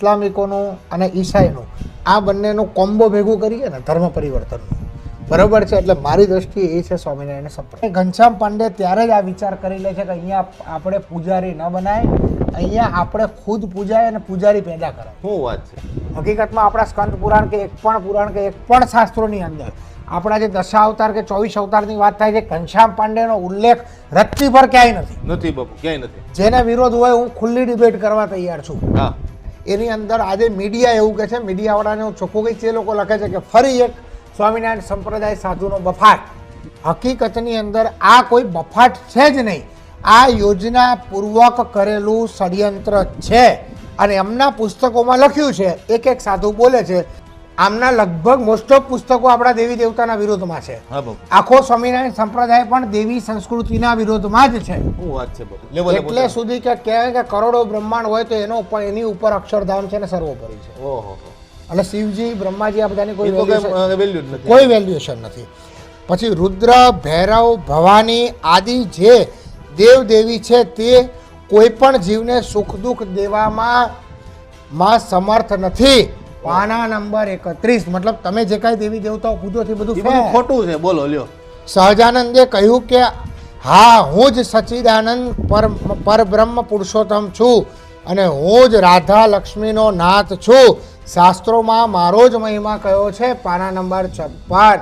ઇસ્લામિકોનું અને ઈસાઈનું આ બંનેનું કોમ્બો ભેગું કરીએ ને ધર્મ પરિવર્તનનું. બરોબર છે? એટલે મારી દ્રષ્ટિએ એ છે સ્વામિનારાયણ સંપ્રદાય ઘનશ્યામ પાંડે ત્યારે જ આ વિચાર કરી લે છે કે અહીંયા આપણે પૂજારી ન બનાય અહીંયા આપણે ખુદ પૂજાય અને પૂજારી પેદા કરાય. શું વાત છે? હકીકતમાં આપણા સ્કંદ પુરાણ કે એક પણ પુરાણ કે એક પણ શાસ્ત્રોની અંદર આપણા જે દશા અવતાર કે ચોવીસ અવતારની વાત થાય છે ઘનશ્યામ પાંડેનો ઉલ્લેખ રત્તી પર ક્યાંય નથી. નથી બાપુ ક્યાંય નથી. જેને વિરોધ હોય હું ખુલ્લી ડિબેટ કરવા તૈયાર છું. હા. એની અંદર આજે મીડિયા એવું કહે છે, મીડિયાવાળાને હું ચોખ્ખું કહીશ એ લોકો લખે છે કે ફરી એક સ્વામિનારાયણ સંપ્રદાય સાધુનો બફાટ હકીકતની અંદર આ કોઈ બફાટ છે જ નહીં. આ યોજના પૂર્વક કરેલું ષડયંત્ર છે. અને એમના પુસ્તકોમાં લખ્યું છે, એક એક સાધુ બોલે છે આમના લગભગ મોસ્ટ ઓફ પુસ્તકો આપણા દેવી દેવતાના વિરોધમાં છે. આખો સ્વામિનારાયણ સંપ્રદાય પણ દેવી સંસ્કૃતિના વિરોધમાં જ છે. એટલે સુધી કે કહેવાય કે કરોડો બ્રહ્માંડ હોય તો એનો પણ એની ઉપર અક્ષરધામ છે ને સર્વોપરી છે. ઓહો. એટલે શિવજી બ્રહ્માજી આ બધાની કઈ વેલ્યુ કોઈ વેલ્યુએશન નથી. પછી રુદ્ર ભૈરવ ભવાની આદિ જે દેવ દેવી છે તે કોઈ પણ જીવને સુખ દુઃખ દેવામાં માં સમર્થ નથી. પાના નંબર એકત્રીસ. મતલબ તમે જે કાંઈ દેવી દેવતાઓ પૂજો છો બધું ખોટું છે. બોલો લ્યો. સહજાનંદે કહ્યું કે હા હું જ સચિદાનંદ પર પરબ્રહ્મ પુરુષોત્તમ છું અને હું જ રાધા લક્ષ્મીનો નાથ છું. શાસ્ત્રોમાં મારો જ મહિમા કયો છે? પાના નંબર છપ્પન.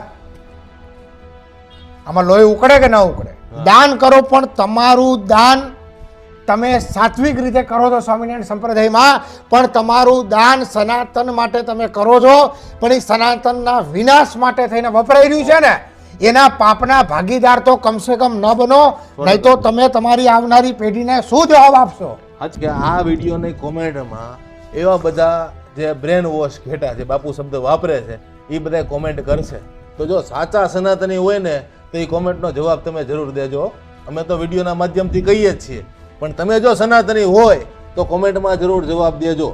આમાં લોહી ઉકળે કે ન ઉકળે? દાન કરો પણ તમારું દાન તમે સાત્વિક રીતે કરો છો સ્વામિનારાયણ સંપ્રદાયમાં પણ તમારું દાન સનાતન માટે તમે કરો છો. પણ એ સનાતનના વિનાશ માટે થઈને વપરાઈ રહ્યું છે ને એના પાપના ભાગીદાર તો કમસે કમ ન બનો નહીં તો તમે તમારી આવનારી પેઢીને શું જવાબ આપશો? આજ કે આ વિડીયોની કોમેન્ટમાં એવા બધા જે બ્રેન વોશ ઘેટા છે બાપુ શબ્દ વાપરે છે એ બધા કોમેન્ટ કરશે. તો જો સાચા સનાતની હોય ને તો એ કોમેન્ટનો જવાબ તમે જરૂર દેજો. અમે તો વિડીયોના માધ્યમથી કહીએ જ છીએ. પણ તમે જો સનાતની હોય તો કોમેન્ટમાં જરૂર જવાબ દેજો.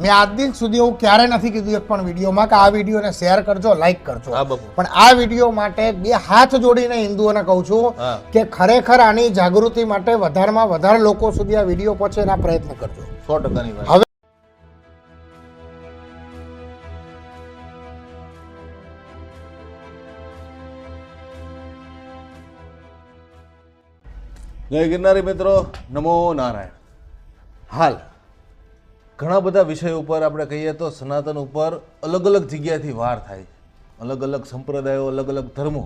મેં આજ દિન સુધી હું ક્યારે નથી કીધું એક પણ વિડીયોમાં કે આ વિડીયોને શેર કરજો લાઈક કરજો. પણ આ વીડિયો માટે બે હાથ જોડીને હિન્દુઓને કહું છું કે ખરેખર આની જાગૃતિ માટે વધારેમાં વધારે લોકો સુધી આ વીડિયો પહોંચે એના પ્રયત્ન કરજો. સો ટકાની જય ગિરનારી મિત્રો, નમો નારાયણ. હાલ, ઘણા બધા વિષયો ઉપર આપણે કહીએ તો સનાતન ઉપર અલગ અલગ જગ્યાએથી વાર થાય છે. અલગ અલગ સંપ્રદાયો, અલગ અલગ ધર્મો.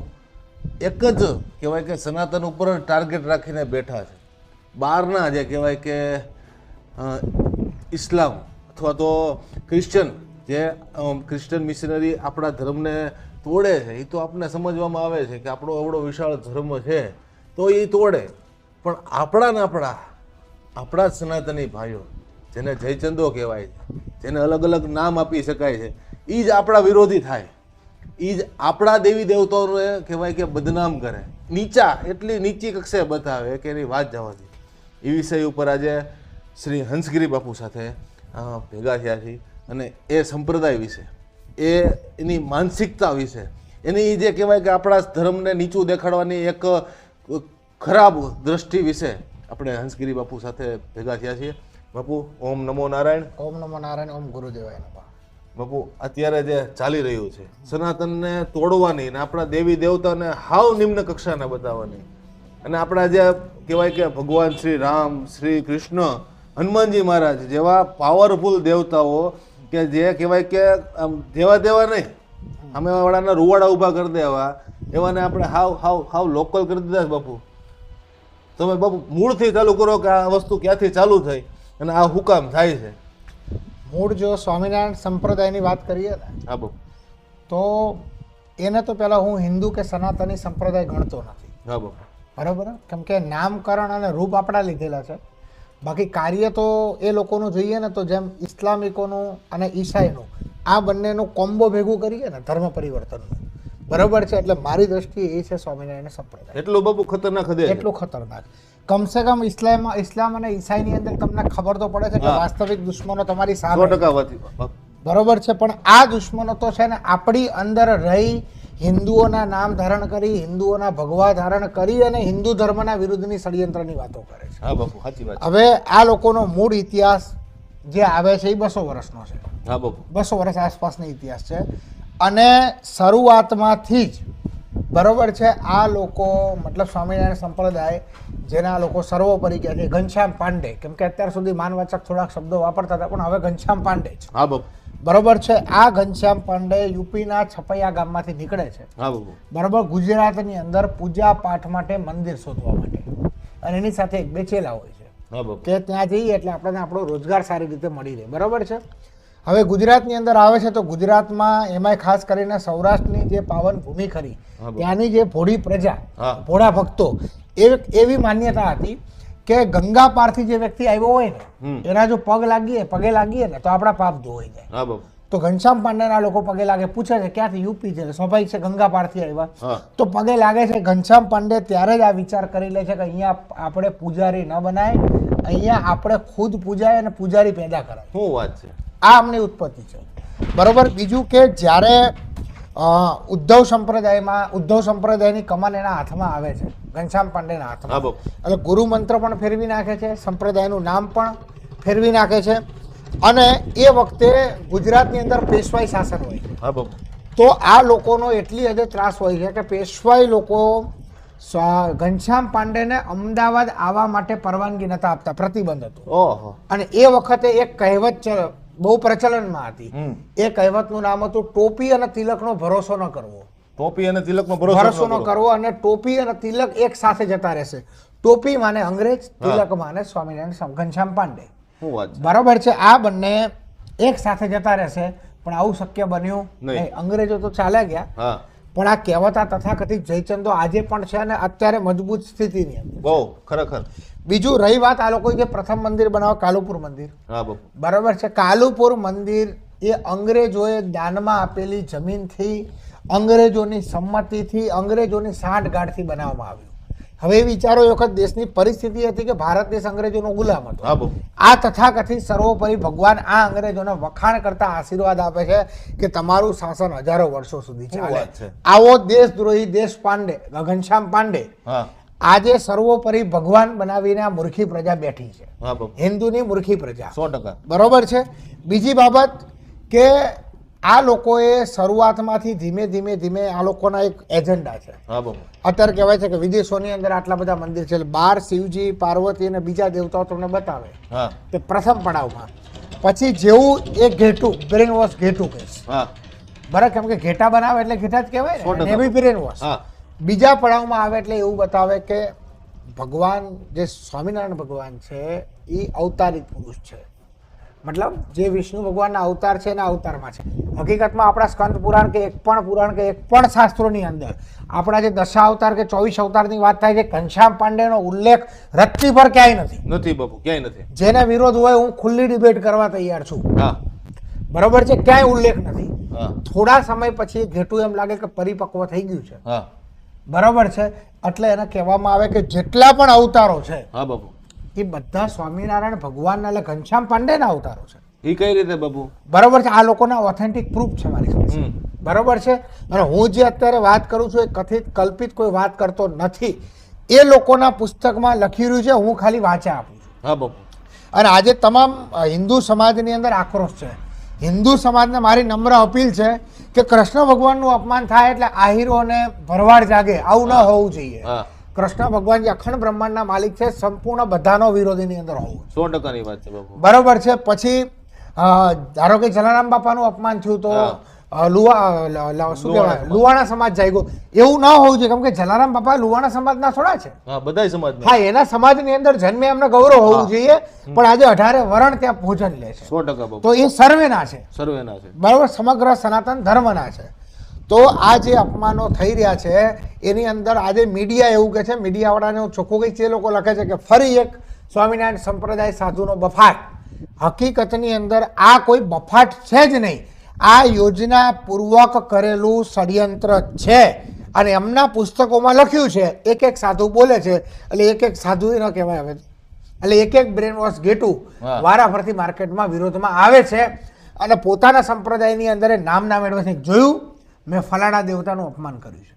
એક જ કહેવાય કે સનાતન ઉપર ટાર્ગેટ રાખીને બેઠા છે. બહારના જે કહેવાય કે ઇસ્લામ અથવા તો ક્રિશ્ચન જે ક્રિશ્ચન મિશનરી આપણા ધર્મને તોડે છે, એ તો આપણને સમજવામાં આવે છે કે આપણો એવડો વિશાળ ધર્મ છે, તો એ તોડે. પણ આપણા આપણા આપણા જ સનાતની ભાઈઓ, જેને જયચંદો કહેવાય છે, જેને અલગ અલગ નામ આપી શકાય છે એ જ આપણા વિરોધી થાય. એ જ આપણા દેવી દેવતાઓને કહેવાય કે બદનામ કરે. નીચા, એટલી નીચી કક્ષાએ બતાવે કે એની વાત જવા એ વિષય ઉપર આજે શ્રી હંસગીરી બાપુ સાથે ભેગા થયા છે અને એ સંપ્રદાય વિશે, એ એની માનસિકતા વિશે, એની જે કહેવાય કે આપણા ધર્મને નીચું દેખાડવાની એક ખરાબ દ્રષ્ટિ વિશે આપણે હંસગીરી બાપુ સાથે ભેગા થયા છીએ. બાપુ ઓમ નમો નારાયણ. ઓમ નમો નારાયણ ઓમ ગુરુદેવાય બાપુ અત્યારે જે ચાલી રહ્યું છે સનાતનને તોડવાની ને આપણા દેવી દેવતાને હાવ નિમ્ન કક્ષાને બતાવવાની. અને આપણા જે કહેવાય કે ભગવાન શ્રી રામ શ્રી કૃષ્ણ હનુમાનજી મહારાજ જેવા પાવરફુલ દેવતાઓ કે જે કહેવાય કે આમ જેવા તેવા નહીં અમે વાળાના રૂવાડા ઊભા કરી દેવા એવાને આપણે હાવ હાવ હાવ લોકલ કરી દીધા બાપુ. તમે બાપુ મૂળથી ચાલુ કરો કે આ વસ્તુ ક્યાંથી ચાલુ થઈ અને આ હુકામ થાય છે? મૂળ જો સ્વામિનારાયણ સંપ્રદાયની વાત કરીએ ને હા બાપુ. તો એને તો પહેલાં હું હિન્દુ કે સનાતની સંપ્રદાય ગણતો નથી. હા બાપુ. બરાબર? કેમ કે નામકરણ અને રૂપ આપણા લીધેલા છે. બાકી કાર્ય તો એ લોકોનું જોઈએ ને તો જેમ ઇસ્લામિકોનું અને ઈસાઈનું આ બંનેનું કોમ્બો ભેગું કરીએ ને ધર્મ પરિવર્તનનું બરાબર છે? એટલે મારી દ્રષ્ટિએ એ છે સ્વામિનારાયણ સંપ્રદાય. એટલું બાપુ ખતરનાક હદે. એટલું ખતરનાક. કમસે કમ ઇસ્લામ ઇસ્લામ અને ઈસાઈની અંદર તમને ખબર તો પડે છે કે વાસ્તવિક દુશ્મનો તમારી સામે. બરોબર છે પણ આ દુશ્મનો તો છે ને આપણી અંદર રહી હિન્દુઓના નામ ધારણ કરી હિન્દુઓના ભગવા ધારણ કરી અને હિન્દુ ધર્મના વિરુદ્ધની ષડયંત્રની વાતો કરે છે. હા બાપુ સાચી વાત હવે આ લોકોનો મૂળ ઇતિહાસ જે આવે છે એ બસો વર્ષનો છે. હા બાપુ. બસો વર્ષ આસપાસનો ઇતિહાસ છે. અને શરૂઆતમાંથી જ બરોબર છે આ લોકો મતલબ સ્વામિનારાયણ સંપ્રદાય જેના લોકો સર્વોપરી કહે છે ઘનશ્યામ પાંડે કેમ કે અત્યાર સુધી માનવાચક થોડાક શબ્દો વાપરતા હતા પણ હવે ઘનશ્યામ પાંડે છે. હા બરોબર છે આ ઘનશ્યામ પાંડે યુપીના છપૈયા ગામમાંથી નીકળે છે. બરોબર ગુજરાતની અંદર પૂજા પાઠ માટે મંદિર શોધવા માટે. અને એની સાથે એક બેચેલા હોય છે. કે ત્યાં જઈએ એટલે આપણને આપણો રોજગાર સારી રીતે મળી રહે. બરાબર છે? હવે ગુજરાતની અંદર આવે છે તો ગુજરાતમાં એમાંય ખાસ કરીને સૌરાષ્ટ્રની જે પાવન ભૂમિ ખરી ત્યાંની જે ભોળી પ્રજા ભોળા ભક્તો એવી માન્યતા હતી કે ગંગા પારથી જે વ્યક્તિ આવ્યો હોય ને એના જો પગ લાગીએ પગે લાગીએ ને તો આપણા પાપ ધોવાઈ જાય. તો ઘનશ્યામ પાંડેના લોકો પગે લાગે પૂછે છે ક્યાંથી યુપી છે? સ્વાભાવિક છે ગંગા પારથી આવ્યા. તો પગે લાગે છે ઘનશ્યામ પાંડે ત્યારે જ આ વિચાર કરી લે છે કે અહીંયા આપણે પૂજારી ન બનાય અહીંયા આપણે ખુદ પૂજાય અને પૂજારી પેદા કરાય. શું વાત છે? આ આમની ઉત્પત્તિ છે. બરોબર? બીજું કે જ્યારે ઉદ્ધવ સંપ્રદાયમાં ઉદ્ધવ સંપ્રદાયની કમાન એના હાથમાં આવે છે ઘનશ્યામ પાંડેના હાથમાં. એટલે ગુરુ મંત્ર પણ ફેરવી નાખે છે સંપ્રદાયનું નામ પણ ફેરવી નાખે છે અને એ વખતે ગુજરાતની અંદર પેશવાઈ શાસન હોય છે. તો આ લોકોનો એટલી હદે ત્રાસ હોય છે કે પેશવાઈ લોકો ઘનશ્યામ પાંડેને અમદાવાદ આવવા માટે પરવાનગી નતા આપતા પ્રતિબંધ હતો. ઓહો. અને એ વખતે એક કહેવત બહુ પ્રચલનમાં હતી. એ કહેવતનું નામ હતું ટોપી અને તિલકનો ભરોસો ન કરવો. ટોપી અને તિલકનો ભરોસો ન કરવો. અને ટોપી અને તિલક એક સાથે જતા રહેશે. ટોપી માને અંગ્રેજ તિલક માને સ્વામિનારાયણ સ્વામી- ઘનશ્યામ પાંડે. બરાબર છે આ બંને એક સાથે જતા રહેશે પણ આવું શક્ય બન્યું નહીં. અંગ્રેજો તો ચાલ્યા ગયા. પણ આ કહેવતા તથાકથિત જયચંદો આજે પણ છે અને અત્યારે મજબૂત સ્થિતિની અંદર બહુ ખરેખર. બીજું રહી વાત આ લોકોએ જે પ્રથમ મંદિર બનાવો કાલુપુર મંદિર. બરાબર છે? કાલુપુર મંદિર એ અંગ્રેજોએ દાનમાં આપેલી જમીનથી અંગ્રેજોની સંમતિથી અંગ્રેજોની સાંઠગાંઠથી બનાવવામાં આવ્યું. હવે વિચારો એ વખત દેશની પરિસ્થિતિ હતી કે ભારત દેશ અંગ્રેજોનો ગુલામ હતો. આ તથાકથિત સર્વોપરી ભગવાન આ અંગ્રેજોને વખાણ કરતા આશીર્વાદ આપે છે કે તમારું શાસન હજારો વર્ષો સુધી ચાલે. છે? આવો દેશદ્રોહી દેશ પાંડે ગગનશ્યામ પાંડે આજે સર્વોપરી ભગવાન બનાવીને આ મૂર્ખી પ્રજા બેઠી છે. હિન્દુની મૂર્ખી પ્રજા. સો ટકા. બરોબર છે? બીજી બાબત કે આ લોકોએ શરૂઆતમાંથી ધીમે ધીમે ધીમે આ લોકોના એક એજન્ડા છે. અત્યારે કહેવાય છે કે વિદેશોની અંદર આટલા બધા મંદિર છે. બાર શિવજી પાર્વતી અને બીજા દેવતાઓ તમને બતાવે. તે પ્રથમ પડાવમાં. પછી જેવું એ ઘેટું બ્રેન વોશ ઘેટું કેસ બરાબર કેમ કે ઘેટા બનાવે એટલે ઘેટા જ કહેવાય. ને એ બી બ્રેન વોશ બીજા પડાવમાં આવે એટલે એવું બતાવે કે ભગવાન જે સ્વામિનારાયણ ભગવાન છે એ અવતારિત પુરુષ છે. મતલબ જે વિષ્ણુ ભગવાનના અવતાર છે એના અવતારમાં છે. હકીકતમાં આપણા સ્કંદ પુરાણ કે એક પણ પુરાણ કે એક પણ શાસ્ત્રોની અંદર આપણા જે દશા અવતાર કે ચોવીસ અવતારની વાત થાય છે ઘનશ્યામ પાંડેનો ઉલ્લેખ રત્તી પર ક્યાંય નથી. નથી બાપુ ક્યાંય નથી. જેને વિરોધ હોય હું ખુલ્લી ડિબેટ કરવા તૈયાર છું. હા. બરોબર છે ક્યાંય ઉલ્લેખ નથી. થોડા સમય પછી ઘેટું એમ લાગે કે પરિપક્વ થઈ ગયું છે. હા. બરાબર છે એટલે એને કહેવામાં આવે કે જેટલા પણ અવતારો છે હા બાપુ. એ બધા સ્વામિનારાયણ ભગવાનના એટલે ઘનશ્યામ પાંડેના અવતારો છે. એ કઈ રીતે બાબુ? બરોબર છે આ લોકોના ઓથેન્ટિક પ્રૂફ છે મારી પાસે બરોબર છે? અને હું જે અત્યારે વાત કરું છું એ કથિત કલ્પિત કોઈ વાત કરતો નથી. એ લોકોના પુસ્તકમાં લખી રહ્યું છે હું ખાલી વાંચા આપું છું. હા બાબુ. અને આજે તમામ હિન્દુ સમાજની અંદર આક્રોશ છે. હિન્દુ સમાજને મારી નમ્ર અપીલ છે કે કૃષ્ણ ભગવાનનું અપમાન થાય એટલે આહિરોને ભરવાડ જાગે. આવું ન હોવું જોઈએ. હા. કૃષ્ણ ભગવાન જે અખંડ બ્રહ્માંડના માલિક છે સંપૂર્ણ બધાનો વિરોધીની અંદર હોવું સો ટકાની વાત છે બાપુ. બરોબર છે. પછી ધારો કે જલારામ બાપાનું અપમાન થયું તો લુવા શું કહેવાય? લુવાણા સમાજ જાગ્યો એવું ન હોવું જોઈએ કેમ કે જલારામ બાપા લુવાણા સમાજના થોડા છે. હા સમાજ હા એના સમાજની અંદર જન્મે એમને ગૌરવ હોવું જોઈએ પણ આજે અઢારે વરણ ત્યાં ભોજન લે છે. સો ટકા તો એ સર્વેના છે. સર્વેના છે. બરાબર સમગ્ર સનાતન ધર્મના છે. તો આ જે અપમાનો થઈ રહ્યા છે એની અંદર આજે મીડિયા એવું કહે છે મીડિયાવાળાને હું ચોખ્ખું કહીશ એ લોકો લખે છે કે ફરી એક સ્વામિનારાયણ સંપ્રદાય સાધુનો બફાટ. હકીકતની અંદર આ કોઈ બફાટ છે જ નહીં. આ યોજના પૂર્વક કરેલું ષડયંત્ર છે. અને એમના પુસ્તકોમાં લખ્યું છે એક એક સાધુ બોલે છે એટલે એક એક સાધુ ન કહેવાય હવે. એટલે એક એક બ્રેન વોશ ગેટું વારાફરતી માર્કેટમાં વિરોધમાં આવે છે. અને પોતાના સંપ્રદાયની અંદર નામ ના મેળવે છે. જોયું? મેં ફલાણા દેવતાનું અપમાન કર્યું છે.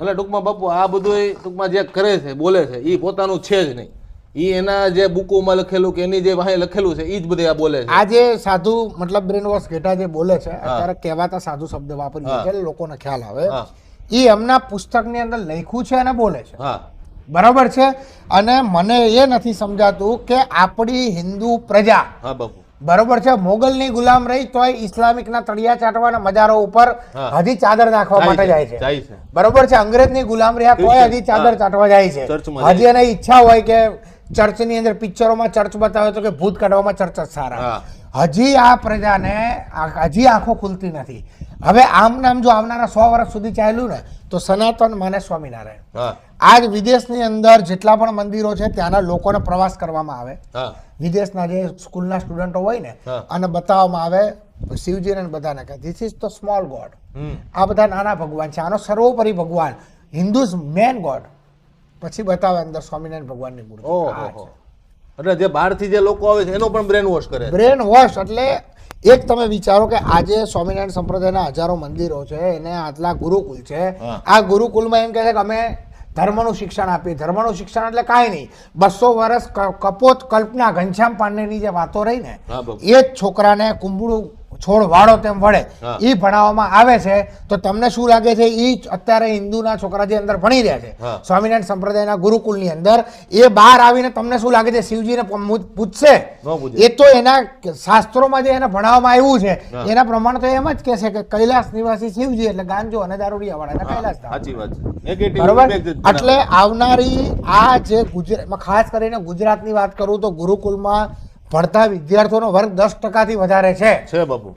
એટલે ટૂંકમાં બાપુ આ બધું ટૂંકમાં જે કરે છે બોલે છે એ પોતાનું છે જ નહીં. એ એના જે બુકોમાં લખેલું કે એની જે વાહે લખેલું છે એ જ બધે આ બોલે છે. આ જે સાધુ મતલબ બ્રેન વોશ ઘેટા જે બોલે છે અત્યારે કહેવાતા સાધુ શબ્દ વાપરીએ. છે લોકોને ખ્યાલ આવે. એ એમના પુસ્તકની અંદર લખ્યું છે અને બોલે છે. હા. બરાબર છે? અને મને એ નથી સમજાતું કે આપણી હિન્દુ પ્રજા હા બાપુ. બરોબર છે મોગલની ગુલામ રહી તોય ઇસ્લામિકના તળિયા ચાટવાના મજારો ઉપર હજી ચાદર નાખવા માટે જાય છે. બરોબર છે અંગ્રેજની ગુલામ રહ્યા તોય હજી ચાદર ચાટવા જાય છે. હજી એને ઈચ્છા હોય કે ચર્ચની અંદર પિક્ચરોમાં ચર્ચ બતાવે તો કે ભૂત કાઢવામાં ચર્ચ જ સારા. હજી આ પ્રજાને હજી આંખો ખુલતી નથી. હવે આમ નામ જો આવનારા સો વર્ષ સુધી ચાલ્યું ને તો સનાતન માને સ્વામિનારાયણ. આજ વિદેશની અંદર જેટલા પણ મંદિરો છે ત્યાંના લોકોને પ્રવાસ કરવામાં આવે. વિદેશના જે સ્કૂલના સ્ટુડન્ટો હોય ને અને બતાવવામાં આવે શિવજીને અને બધાને કે this is the small god આ બધા નાના ભગવાન છે. આનો સર્વોપરી ભગવાન હિન્દુઝ મેન ગોડ. પછી બતાવે અંદર સ્વામિનારાયણ ભગવાનની મૂર્તિ. એટલે જે બહારથી જે લોકો આવે છે એનો પણ બ્રેન વોશ કરે બ્રેન વોશ એટલે એક તમે વિચારો કે આજે સ્વામિનારાયણ સંપ્રદાયના હજારો મંદિરો છે એને આટલા ગુરુકુલ છે. આ ગુરુકુલમાં એમ કહે છે કે અમે ધર્મનું શિક્ષણ આપીએ. ધર્મનું શિક્ષણ એટલે કાંઈ નહીં. બસો વર્ષ કપોત કલ્પના ઘનશ્યામ પાંડેની જે વાતો રહી ને એ જ છોકરાને કુંબળું છોડ વાળો તેમ વળે એ ભણાવવામાં આવે છે તો તમને શું લાગે છે એ અત્યારે હિન્દુના છોકરા જે અંદર ભણી રહ્યા છે. સ્વામિનારાયણ સંપ્રદાયના ગુરુકુલની અંદર એ બહાર આવીને તમને શું લાગે છે શિવજીને પૂછશે? એ તો એના શાસ્ત્રોમાં જે એને ભણાવવામાં આવ્યું છે એના પ્રમાણે તો એમ જ કહેશે કે કૈલાસ નિવાસી શિવજી એટલે ગાંજો અને દારૂડિયા વાળા કૈલાસ સાચી વાત બરોબર. એટલે આવનારી આ જે ગુજરાતમાં ખાસ કરીને ગુજરાતની વાત કરું તો ગુરુકુલમાં ભણતા વિદ્યાર્થીઓનો વર્ગ દસ ટકાથી વધારે છે.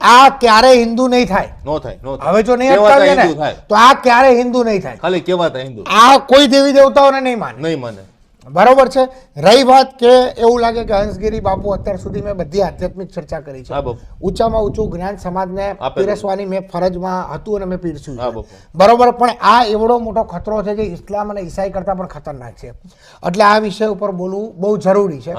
આ ક્યારે હિન્દુ નહીં થાય. નો થાય હવે જો નહીં અટકાવીએ ને તો આ ક્યારે હિન્દુ નહીં થાય. ખાલી કેવાતા હિન્દુ? આ કોઈ દેવી દેવતાઓને નહીં માને. નહીં માને. બરોબર છે? રહી વાત કે એવું લાગે કે હંસગીરી બાપુ અત્યાર સુધી મેં બધી આધ્યાત્મિક ચર્ચા કરી છે. બાપુ. ઊંચામાં ઊંચું જ્ઞાન સમાજને. પીરસવાની મેં ફરજમાં હતું અને મેં પીરસ્યું બરોબર પણ આ એવડો મોટો ખતરો છે જે ઇસ્લામ અને ઈસાઈ કરતાં પણ ખતરનાક છે. એટલે આ વિષય ઉપર બોલવું બહુ જરૂરી છે.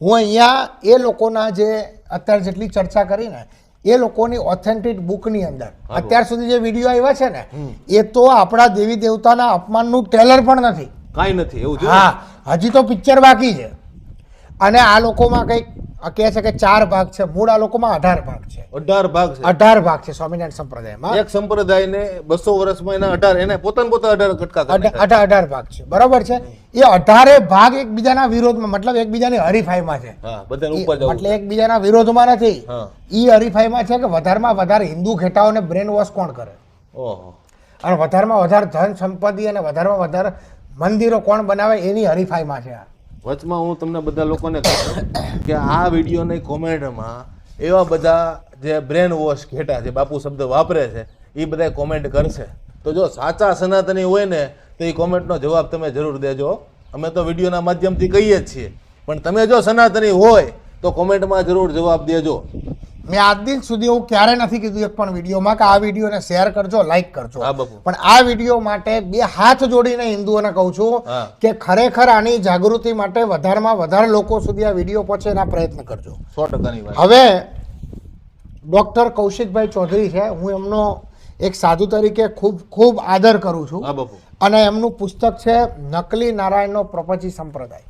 હા અહીંયા એ લોકોના જે અત્યારે જેટલી ચર્ચા કરી ને એ લોકોની ઓથેન્ટિક બુકની અંદર અત્યાર સુધી જે વીડિયો આવ્યા છે ને એ તો આપણા દેવી દેવતાના અપમાનનું ટેલર પણ નથી. કાંઈ નથી એવું હા હજી તો પિક્ચર બાકી છે. અને આ લોકોમાં કંઈક કહે છે કે ચાર ભાગ છે. મૂળ આ લોકોમાં અઢાર ભાગ છે. અઢાર ભાગ છે. અઢાર ભાગ છે સ્વામિનારાયણ સંપ્રદાયમાં. એક સંપ્રદાયને બસો વર્ષમાં એના અઢાર એને પોતાને પોતા અઢાર કટકા અઢાર અઢાર ભાગ છે. બરાબર છે? એ અઢારે ભાગ એકબીજાના વિરોધમાં મતલબ એકબીજાની હરીફાઈમાં છે. એટલે એકબીજાના વિરોધમાં નથી. એ હરીફાઈમાં છે કે વધારેમાં વધારે હિન્દુ ઘેટાઓને બ્રેન વોશ કોણ કરે? અને વધારેમાં વધારે ધન સંપત્તિ અને વધારેમાં વધારે મંદિરો કોણ બનાવે એની હરીફાઈમાં છે આ. વચમાં હું તમને બધા લોકોને કહું કે આ વિડીયોની કોમેન્ટમાં એવા બધા જે બ્રેન વોશ ઘેટા જે બાપુ શબ્દ વાપરે છે એ બધા કોમેન્ટ કરશે. તો જો સાચા સનાતની હોય ને, તો એ કોમેન્ટનો જવાબ તમે જરૂર દેજો. અમે તો વિડીયોના માધ્યમથી કહીએ જ છીએ. પણ તમે જો સનાતની હોય, તો કોમેન્ટમાં જરૂર જવાબ દેજો. મેં આજ દિન સુધી એવું ક્યારે નથી કીધું એક પણ વિડીયોમાં કે આ વિડીયોને શેર કરજો લાઈક કરજો. પણ આ વીડિયો માટે બે હાથ જોડીને હિન્દુઓને કહું છું કે ખરેખર આની જાગૃતિ માટે વધારેમાં વધારે લોકો સુધી આ વીડિયો પહોંચે એના પ્રયત્ન કરજો. સો ટકાની હવે ડૉક્ટર કૌશિકભાઈ ચૌધરી છે હું એમનો એક સાધુ તરીકે ખૂબ ખૂબ આદર કરું છું. અને એમનું પુસ્તક છે નકલી નારાયણનો પ્રપંચી સંપ્રદાય.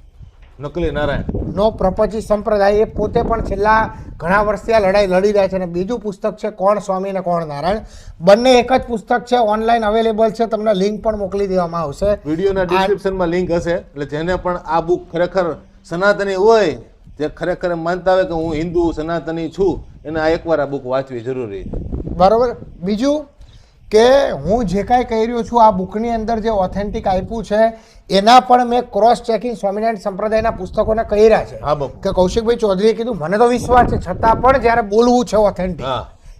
નકલી નારાયણ. નો પ્રપંચી સંપ્રદાય એ પોતે પણ છેલ્લા ઘણા વર્ષથી આ લડાઈ લડી રહ્યા છે અને બીજું પુસ્તક છે કોણ સ્વામી અને કોણ નારાયણ? બંને એક જ પુસ્તક છે ઓનલાઈન અવેલેબલ છે તમને લિંક પણ મોકલી દેવામાં આવશે. વિડીયોના ડિસ્ક્રિપ્શનમાં લિંક હશે એટલે જેને પણ આ બુક ખરેખર સનાતની હોય જે ખરેખર માનતા હોય કે હું હિન્દુ સનાતની છું એને આ એકવાર આ બુક વાંચવી જરૂરી છે. બરોબર? બીજું? કે હું જે કાંઈ કહી રહ્યો છું આ બુકની અંદર જે ઓથેન્ટિક આપ્યું છે એના પણ મેં ક્રોસ ચેકિંગ સ્વામિનારાયણ સંપ્રદાયના પુસ્તકોને કર્યા છે. હા કે કૌશિકભાઈ ચૌધરીએ કીધું મને તો વિશ્વાસ છે છતાં પણ જ્યારે બોલવું છે ઓથેન્ટિક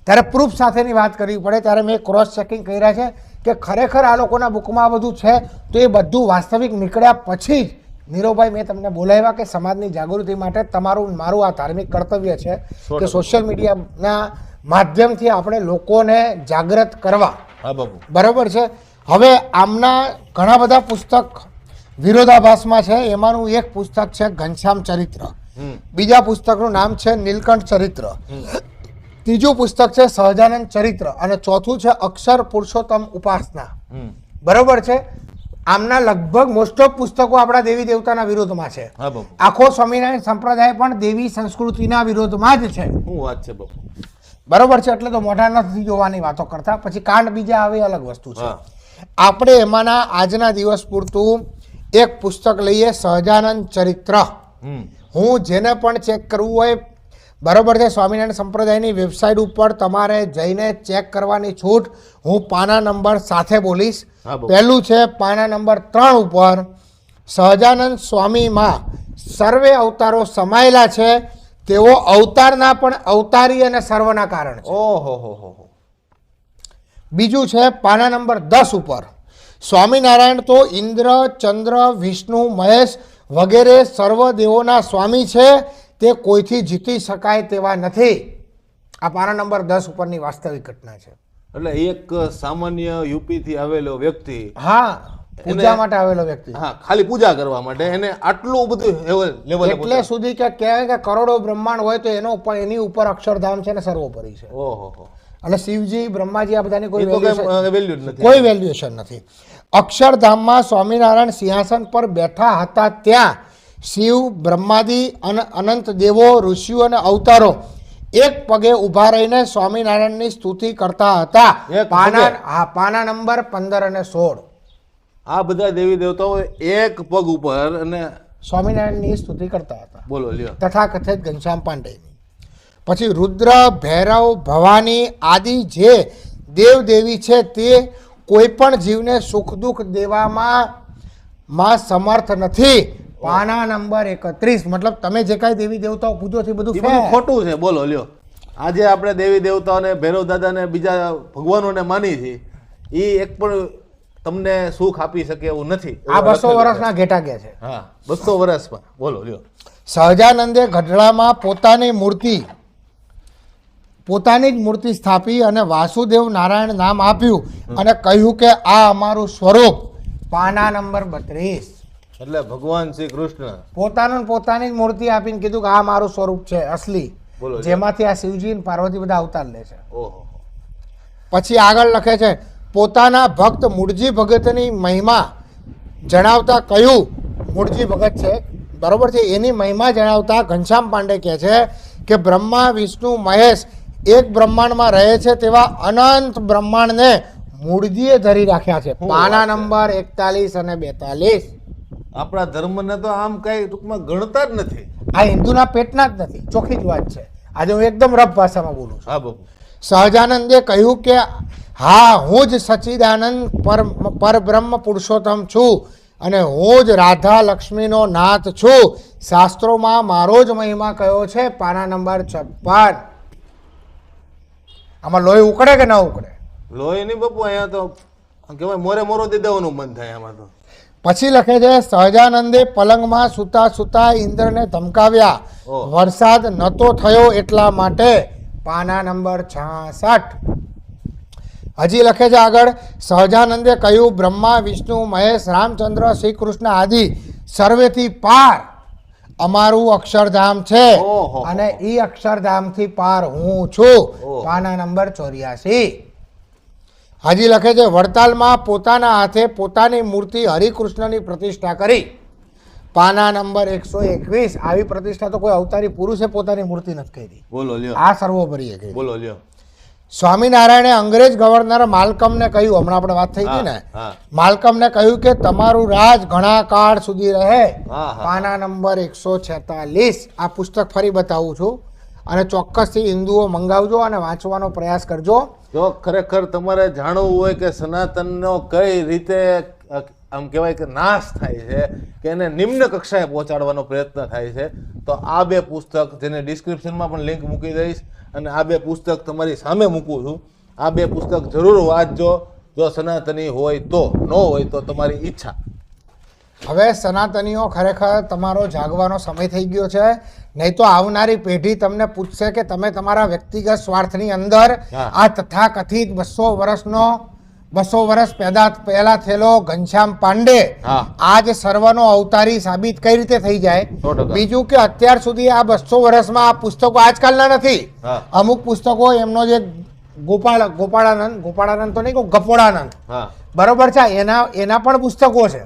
ત્યારે પ્રૂફ સાથેની વાત કરવી પડે. ત્યારે મેં ક્રોસ ચેકિંગ કર્યા છે કે ખરેખર આ લોકોના બુકમાં આ બધું છે તો એ બધું વાસ્તવિક નીકળ્યા પછી જ નીરવભાઈ મેં તમને બોલાવ્યા કે સમાજની જાગૃતિ માટે તમારું મારું આ ધાર્મિક કર્તવ્ય છે કે સોશિયલ મીડિયાના માધ્યમથી આપણે લોકોને જાગૃત કરવા. હા બરાબર છે? હવે આમના ઘણા બધા પુસ્તક વિરોધાભાસમાં છે. એમાંનું એક પુસ્તક છે ઘનશ્યામ ચરિત્ર. બીજા પુસ્તકનું નામ છે નીલકંઠ ચરિત્ર. ત્રીજું પુસ્તક છે સહજાનંદ ચરિત્ર. અને ચોથું છે અક્ષર પુરુષોત્તમ ઉપાસના. બરોબર છે? આમના લગભગ મોસ્ટ ઓફ પુસ્તકો આપણા દેવી દેવતાના વિરોધમાં છે. આખો સ્વામિનારાયણ સંપ્રદાય પણ દેવી સંસ્કૃતિના વિરોધમાં જ છે. શું વાત છે બાપુ? બરોબર છે એટલે તો મોઢા નથી જોવાની વાતો કરતા. પછી કાંડ બીજા આવે અલગ વસ્તુ છે. આપણે એમાંના આજના દિવસ પૂરતું એક પુસ્તક લઈએ સહજાનંદ ચરિત્ર. હું જેને પણ ચેક કરવું હોય બરોબર છે સ્વામિનારાયણ સંપ્રદાયની વેબસાઇટ ઉપર તમારે જઈને ચેક કરવાની છૂટ હું પાના નંબર સાથે બોલીશ. પહેલું છે પાના નંબર ત્રણ ઉપર સહજાનંદ સ્વામીમાં સર્વે અવતારો સમાયેલા છે તેઓ અવતારના પણ અવતારી અને સર્વના કારણ છે. ઓહો હો હો હો. બીજું છે પાના નંબર દસ ઉપર. સ્વામિનારાયણ તો ઇન્દ્ર ચંદ્ર વિષ્ણુ મહેશ વગેરે સર્વ દેવોના સ્વામી છે તે કોઈથી જીતી શકાય તેવા નથી. આ પાના નંબર દસ ઉપરની વાસ્તવિક ઘટના છે. એટલે એક સામાન્ય યુપી થી આવેલો વ્યક્તિ હા. પૂજા માટે આવેલો વ્યક્તિ. હા ખાલી પૂજા કરવા માટે એને આટલું બધું લેવલ એટલે સુધી કે કહેવાય કે કરોડો બ્રહ્માંડ હોય તો એનો પણ એની ઉપર અક્ષરધામ છે ને સર્વોપરી છે. ઓહો અને શિવજી બ્રહ્માજી આ બધાની કોઈ વેલ્યુ નથી. કોઈ વેલ્યુએશન નથી. અક્ષરધામમાં સ્વામિનારાયણ સિંહાસન પર બેઠા હતા ત્યાં શિવ બ્રહ્માદી અને અનંત દેવો ઋષિઓ અને અવતારો એક પગે ઊભા રહીને સ્વામિનારાયણની સ્તુતિ કરતા હતા. પાના હા પાના નંબર પંદર અને સોળ. આ બધા દેવી દેવતાઓ એક પગ ઉપર અને સ્વામિનારાયણની સ્તુતિ કરતા હતા. બોલો લ્યો. તથા કથિત ઘનશ્યામ પાંડેની. પછી રુદ્ર ભૈરવ ભવાની આદિ જે દેવ દેવી છે તે કોઈ પણ જીવને સુખ દુઃખ દેવામાં માં સમર્થ નથી. પાના નંબર એકત્રીસ. મતલબ તમે જે કાંઈ દેવી દેવતાઓ પૂજો છે બધું ખોટું છે. બોલો લ્યો. આજે આપણે દેવી દેવતાઓને ભૈરવ દાદાને બીજા ભગવાનોને માની છીએ. એ એક પણ તમને સુખ આપી શકે એવું નથી. આ બસો વર્ષના ઘેટા ગયા છે. હા બસો વર્ષમાં. બોલો લ્યો. સહજાનંદે ગઢડામાં પોતાની મૂર્તિ પોતાની જ મૂર્તિ સ્થાપી અને વાસુદેવ નારાયણ નામ આપ્યું અને કહ્યું કે આ અમારું સ્વરૂપ પાના નંબર બત્રીસ. એટલે ભગવાન શ્રી કૃષ્ણ. પોતાનું પોતાની જ મૂર્તિ આપીને કીધું કે આ મારું સ્વરૂપ છે અસલી. જેમાંથી આ શિવજી પાર્વતી બધા અવતાર લે છે. ઓહો પછી આગળ લખે છે પોતાના ભક્ત મૂળજી ભગતની મહિમા જણાવતા કયું મૂળજી ભગત છે. બરોબર છે? એની મહિમા જણાવતા ઘનશ્યામ પાંડે કહે છે કે બ્રહ્મા વિષ્ણુ મહેશ એક બ્રહ્માંડમાં રહે છે તેવા અનંત બ્રહ્માંડને મૂળજીએ ધરી રાખ્યા છે. પાના નંબર એકતાલીસ અને બેતાલીસ. આપણા ધર્મને તો આમ કઈ ટૂંકમાં ગણતા જ નથી. આ હિન્દુના પેટના જ નથી. ચોખ્ખી જ વાત છે. આજે હું એકદમ રફ ભાષામાં બોલું છું. હા બાપુ. સહજાનંદે કહ્યું કે હા હું જ સચ્ચિદાનંદ પર પરબ્રહ્મ પુરુષોત્તમ છું અને હું જ રાધા લક્ષ્મીનો નાથ છું. શાસ્ત્રોમાં મારો જ મહિમા કયો છે? પાના નંબર છપ્પન. આમાં લોહી ઉકળે કે ના ઉકળે? લોહી નહીં બાપુ અહીંયા તો કહેવાય મોરે મોરો દેવાનું મન થાય આમાં તો. પછી લખે છે સહજાનંદે પલંગમાં સૂતા સૂતા ઇન્દ્રને ધમકાવ્યા. વરસાદ નતો થયો એટલા માટે પાના નંબર છાસઠ. હજી લખે છે આગળ સહજાનંદે કહ્યું બ્રહ્મા વિષ્ણુ મહેશ રામચંદ્ર શ્રી કૃષ્ણ આદિ સર્વેથી પાર અમારું અક્ષરધામ છે. અને એ અક્ષરધામથી પાર હું છું. પાના નંબર ચોર્યાસી. હજી લખે છે વડતાલમાં પોતાના હાથે પોતાની મૂર્તિ હરિકૃષ્ણની પ્રતિષ્ઠા કરી. પાના નંબર એકસો એકવીસ. આવી પ્રતિષ્ઠા તો કોઈ અવતારી પુરુષે પોતાની મૂર્તિ નથી કરી. બોલો લ્યો. આ સર્વોપરી કરી. બોલો લ્યો. સ્વામિનારાયણે અંગ્રેજ ગવર્નર માલકમને કહ્યું હમણાં આપણે વાત થઈ હતી ને. માલકમને કહ્યું કે તમારું રાજ ઘણા કાળ સુધી રહે. પાના નંબર એકસો છેતાલીસ. આ પુસ્તક ફરી બતાવું છું અને ચોક્કસથી હિન્દુઓ મંગાવજો અને વાંચવાનો પ્રયાસ કરજો. જો ખરેખર તમારે જાણવું હોય કે સનાતનનો કઈ રીતે આમ કહેવાય કે નાશ થાય છે કે એને નિમ્ન કક્ષાએ પહોંચાડવાનો પ્રયત્ન થાય છે તો આ બે પુસ્તક જેને ડિસ્ક્રિપ્શનમાં પણ લિંક મૂકી દઈશ અને આ બે પુસ્તક તમારી સામે મૂકું છું આ બે પુસ્તક જરૂર વાંચજો જો સનાતની હોય તો ન હોય તો તમારી ઈચ્છા હવે સનાતનીઓ ખરેખર તમારો જાગવાનો સમય થઈ ગયો છે નહીં તો આવનારી પેઢી તમને પૂછશે કે તમે તમારા વ્યક્તિગત સ્વાર્થની અંદર. આ તથાકથિત બસો વર્ષનો બસો વર્ષ પેદા પહેલા થયેલો ઘનશ્યામ પાંડે આજ સર્વનો અવતારી સાબિત કઈ રીતે થઈ જાય? બીજું કે અત્યાર સુધી આ બસો વર્ષમાં આ પુસ્તકો આજકાલના નથી. અમુક પુસ્તકો એમનો જે ગોપાળ ગોપાળાનંદ ગોપાળાનંદ તો નહીં કહું ગપોળાનંદ બરોબર છે એના એના પણ પુસ્તકો છે.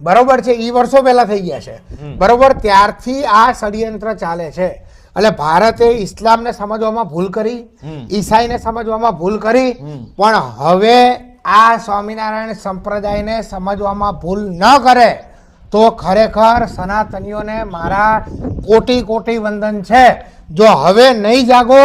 બરોબર છે એ વર્ષો પહેલા થઈ ગયા છે. બરોબર ત્યારથી આ ષડયંત્ર ચાલે છે. એટલે ભારતે ઇસ્લામને સમજવામાં ભૂલ કરી ઈસાઈને સમજવામાં ભૂલ કરી પણ હવે આ સ્વામિનારાયણ સંપ્રદાયને સમજવામાં ભૂલ ન કરે, તો ખરેખર સનાતનીઓને મારા કોટી કોટી વંદન છે. જો હવે નહીં જાગો,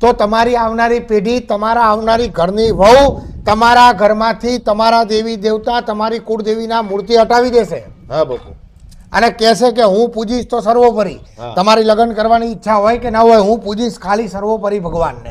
તો તમારી આવનારી પેઢી, તમારા આવનારી ઘરની વહુ, તમારા ઘરમાંથી તમારા દેવી દેવતા, તમારી કુળદેવીના મૂર્તિ હટાવી દેશે. હા, બાપુ. અને કહેશે કે હું પૂજીશ તો સર્વોપરી. તમારી લગ્ન કરવાની ઈચ્છા હોય કે ના હોય હું પૂજીશ ખાલી સર્વોપરી ભગવાનને.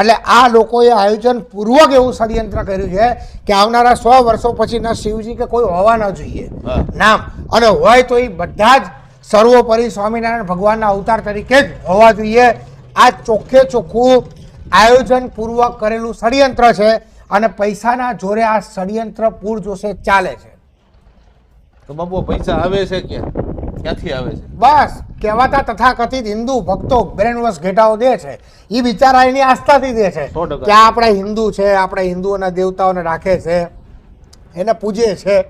એટલે આ લોકોએ આયોજન પૂર્વક એવું ષડયંત્ર કર્યું છે કે આવનારા સો વર્ષો પછી ના શિવજી કે કોઈ હોવા ન જોઈએ. નામ. અને હોય તો એ બધા જ સર્વોપરી સ્વામિનારાયણ ભગવાનના અવતાર તરીકે જ હોવા જોઈએ. આ ચોખ્ખે ચોખ્ખું આયોજન પૂર્વક કરેલું ષડયંત્ર છે અને પૈસાના જોરે આ ષડયંત્ર પૂરજોશે ચાલે છે. તો બાપુ પૈસા આવે છે ક્યાં ક્યાંથી આવે છે? બસ કહેવાતા તથાકથિત હિન્દુ ભક્તો બ્રેન વોશ ઘેટાઓ દે છે. એ બિચારા એની આસ્થાથી દે છે. કે આપણે હિન્દુ છે આપણે હિન્દુઓના દેવતાઓને રાખે છે એને પૂજે છે.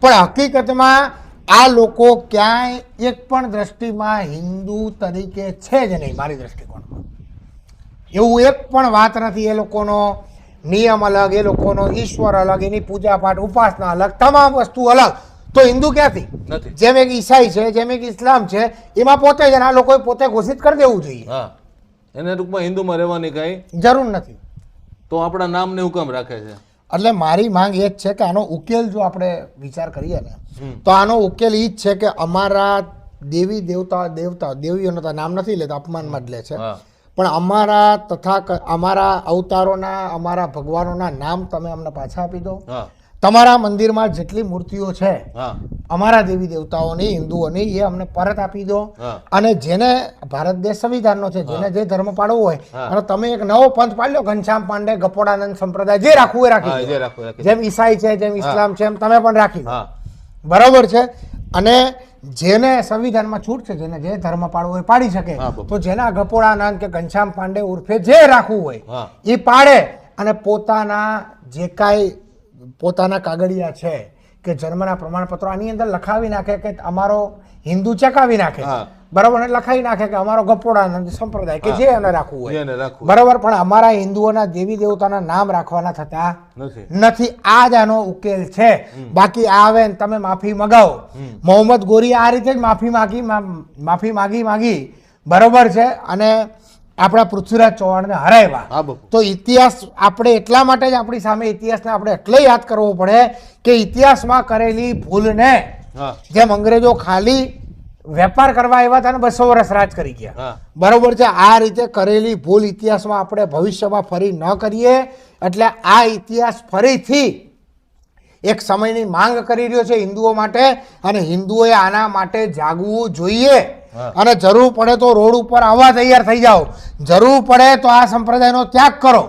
પણ હકીકતમાં આ લોકો ક્યાંય એક પણ દ્રષ્ટિમાં હિન્દુ તરીકે છે જ નહીં મારી દ્રષ્ટિકોણમાં. એવું એક પણ વાત નથી એ લોકોનો નિયમ અલગ એ લોકોનો ઈશ્વર અલગ એની પૂજા પાઠ ઉપાસના અલગ તમામ વસ્તુ અલગ. તો હિન્દુ ક્યાંથી? નથી. જેમ એક ઈસાઈ છે જેમ એક ઇસ્લામ છે એમાં પોતે જ આ લોકોએ પોતે ઘોષિત કરી દેવું જોઈએ. હા. એને ટૂંકમાં હિન્દુમાં રહેવાની કઈ જરૂર નથી. તો આપણા નામને હુકમ રાખે છે? એટલે મારી માંગ એ જ છે કે આનો ઉકેલ જો આપણે વિચાર કરીએ ને તો આનો ઉકેલ એ જ છે કે અમારા દેવી દેવતા દેવતા દેવીઓનો તો નામ નથી લેતા અપમાનમાં જ લે છે. પણ અમારા તથા અમારા અવતારોના અમારા ભગવાનોના નામ તમે અમને પાછા આપી દો. તમારા મંદિરમાં જેટલી મૂર્તિઓ છે અમારા દેવી દેવતાઓની હિન્દુઓની એ અમને પરત આપી દો. અને જેને ભારત દેશ સંવિધાનનો છે જેને જે ધર્મ પાડવો હોય અને તમે એક નવો પંથ પાડ્યો ઘનશ્યામ પાંડે ગપોડાનંદ સંપ્રદાય જે રાખવું એ રાખી જેમ ઈસાઈ છે જેમ ઇસ્લામ છે એમ તમે પણ રાખી બરોબર છે? અને જેને સંવિધાનમાં છૂટ છે જેને જે ધર્મ પાળવો હોય એ પાડી શકે. તો જેના ગપોડાનંદ કે ઘનશ્યામ પાંડે ઉર્ફે જે રાખવું હોય એ પાડે અને પોતાના જે કાંઈ પોતાના કાગળિયા છે કે જન્મના પ્રમાણપત્રો આની અંદર લખાવી નાખે કે અમારો હિન્દુ ચકાવી નાખે. બરાબર? લખાવી નાખે કે અમારો ગપોડાનંદ સંપ્રદાય કે જે એને રાખવું હોય. બરાબર? પણ અમારા હિન્દુઓના દેવી દેવતાના નામ રાખવાના થતા નથી. આ જ આનો ઉકેલ છે. બાકી આ આવે ને તમે માફી મગાવો. મોહમ્મદ ગોરી આ રીતે જ માફી માગી માફી માગી માગી. બરોબર છે? અને આપણા પૃથ્વીરાજ ચૌહાણને હરાવ્યા તો ઇતિહાસ આપણે એટલા માટે જ આપણી સામે ઇતિહાસને આપણે એટલે યાદ કરવો પડે કે ઇતિહાસમાં કરેલી ભૂલને જેમ અંગ્રેજો ખાલી વેપાર કરવા આવ્યા હતા ને બસો વર્ષ રાજ કરી ગયા. બરોબર છે આ રીતે કરેલી ભૂલ ઇતિહાસમાં આપણે ભવિષ્યમાં ફરી ન કરીએ. એટલે આ ઇતિહાસ ફરીથી એક સમયની માંગ કરી રહ્યો છે હિન્દુઓ માટે અને હિન્દુઓએ આના માટે જાગવું જોઈએ. અને જરૂર પડે તો રોડ ઉપર આવવા તૈયાર થઈ જાઓ. જરૂર પડે તો આ સંપ્રદાયનો ત્યાગ કરો.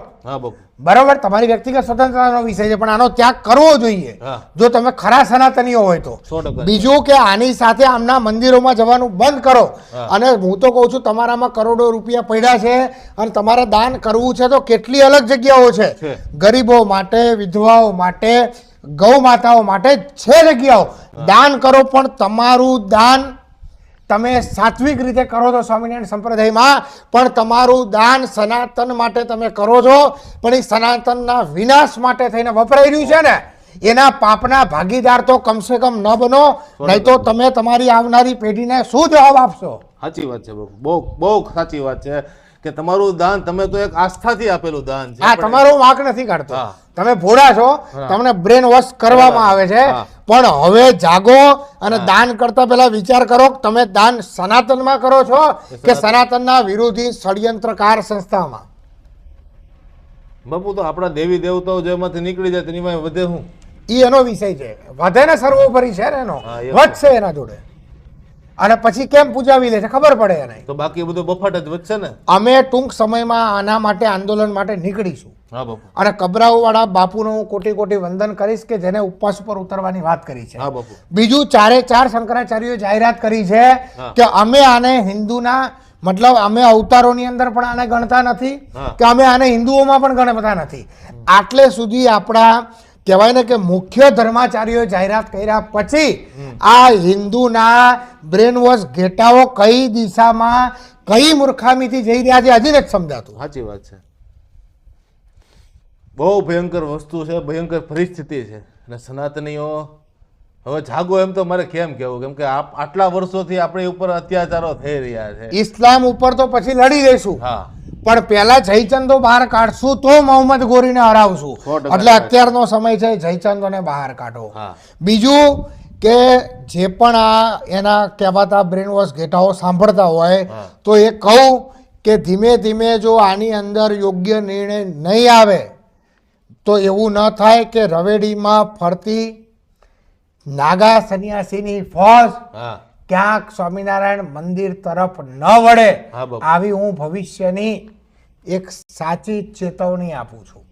બરાબર? તમારી વ્યક્તિગત સ્વતંત્રતાનો વિષય છે પણ આનો ત્યાગ કરવો જોઈએ. જો તમે ખરા સનાતનીઓ હોય તો. બીજું કે આની સાથે આમના મંદિરોમાં જવાનું બંધ કરો. અને હું તો કહું છું તમારામાં કરોડો રૂપિયા પડ્યા છે અને તમારે દાન કરવું છે તો કેટલી અલગ જગ્યાઓ છે? છે. ગરીબો માટે વિધવાઓ માટે ગૌ માતાઓ માટે છે જગ્યાઓ. દાન કરો પણ તમારું દાન તમે સાત્વિક રીતે કરો છો સ્વામિનારાયણ સંપ્રદાયમાં પણ તમારું દાન સનાતન માટે તમે કરો છો. પણ એ સનાતનના વિનાશ માટે થઈને વપરાઈ રહ્યું છે ને એના પાપના ભાગીદાર તો કમસે કમ ન બનો નહીં તો તમે તમારી આવનારી પેઢીને શું જવાબ આપશો. સાચી વાત છે બહુ બહુ સાચી વાત છે. કે તમારું દાન તમે તો એક આસ્થાથી આપેલું દાન છે. હા તમારો વાંક નથી કાઢતો. તમે ભોળા છો તમને બ્રેન વોશ કરવામાં આવે છે. પણ હવે જાગો અને દાન કરતા પહેલા વિચાર કરો કે તમે દાન સનાતનમાં કરો છો કે સનાતનના વિરોધી ષડયંત્રકાર સંસ્થામાં? બાપુ તો આપણા દેવી દેવતાઓ જેમાંથી નીકળી જાય તેની વધે હું? એ એનો વિષય છે. વધે ને સર્વોપરી છે ને એનો? વધશે એના જોડે. અને પછી કેમ પૂજાવી લે છે? ખબર પડે એને. તો બાકી બધું બફાટ જ વધશે ને? અમે ટૂંક સમયમાં આના માટે આંદોલન માટે નીકળીશું. હા બાપુ. અને કબરાઓવાળા બાપુનું હું કોટી કોટી વંદન કરીશ કે જેને ઉપવાસ ઉપર ઉતરવાની વાત કરી છે. હા બાપુ. બીજું ચારે ચાર શંકરાચાર્યોએ જાહેરાત કરી છે કે અમે આને હિન્દુના મતલબ અમે અવતારોની અંદર પણ આને ગણતા નથી કે અમે આને હિન્દુઓમાં પણ ગણતા નથી. આટલે સુધી આપણા કહેવાય ને કે મુખ્ય ધર્માચાર્યો જાહેરાત કર્યા પછી આ હિન્દુના બ્રેન વોશ ઘેટાઓ કઈ દિશામાં કઈ મૂર્ખામીથી જઈ રહ્યા છે હજી નથી સમજાતું. સાચી વાત છે. બહુ ભયંકર વસ્તુ છે ભયંકર પરિસ્થિતિ છે. અને સનાતનીઓ હવે જાગો એમ તો મારે કેમ કેવું કેમ કે આટલા વર્ષોથી આપણી ઉપર અત્યાચારો થઈ રહ્યા છે. ઇસ્લામ ઉપર તો પછી લડી જઈશું. હા. પણ પેલા જયચંદો બહાર કાઢશું તો મોહમ્મદ ગોરીને હરાવશું. એટલે અત્યારનો સમય છે જયચંદોને બહાર કાઢો. બીજું કે જે પણ આ એના કહેવાતા બ્રેન વોશ ઘેટાઓ સાંભળતા હોય તો એ કહું કે ધીમે ધીમે જો આની અંદર યોગ્ય નિર્ણય નહીં આવે તો એવું ન થાય કે રવેડીમાં ફરતી નાગા સન્યાસીની ફોજ ક્યાંક સ્વામિનારાયણ મંદિર તરફ ન વળે. આવી હું ભવિષ્યની એક સાચી ચેતવણી આપું છું.